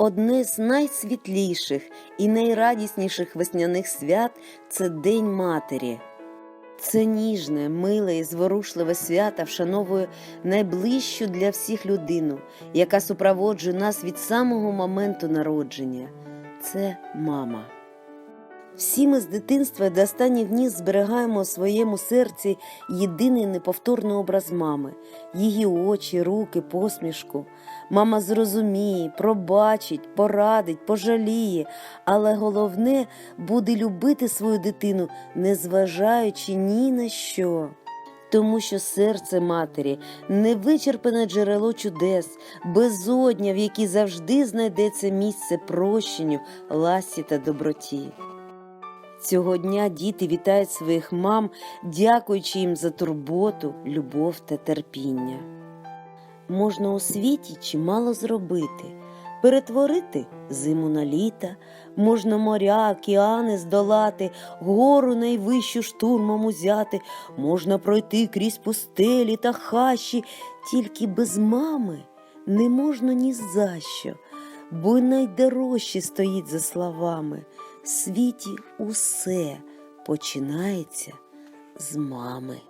Одне з найсвітліших і найрадісніших весняних свят це День Матері. Це ніжне, миле і зворушливе свято вшановує найближчу для всіх людину, яка супроводжує нас від самого моменту народження. Це мама. Всі ми з дитинства до останніх днів зберігаємо у своєму серці єдиний неповторний образ мами, її очі, руки, посмішку. Мама зрозуміє, пробачить, порадить, пожаліє, але головне буде любити свою дитину, незважаючи ні на що. Тому що серце матері невичерпане джерело чудес, безодня, в якій завжди знайдеться місце прощенню, ласі та доброті. Цього дня діти вітають своїх мам, дякуючи їм за турботу, любов та терпіння. Можна у світі чимало зробити, перетворити зиму на літо, можна моря, океани здолати, гору найвищу штурмом узяти, можна пройти крізь пустелі та хащі, тільки без мами не можна ні за що, бо найдорожче стоїть за словами. Світі усе починається з мами.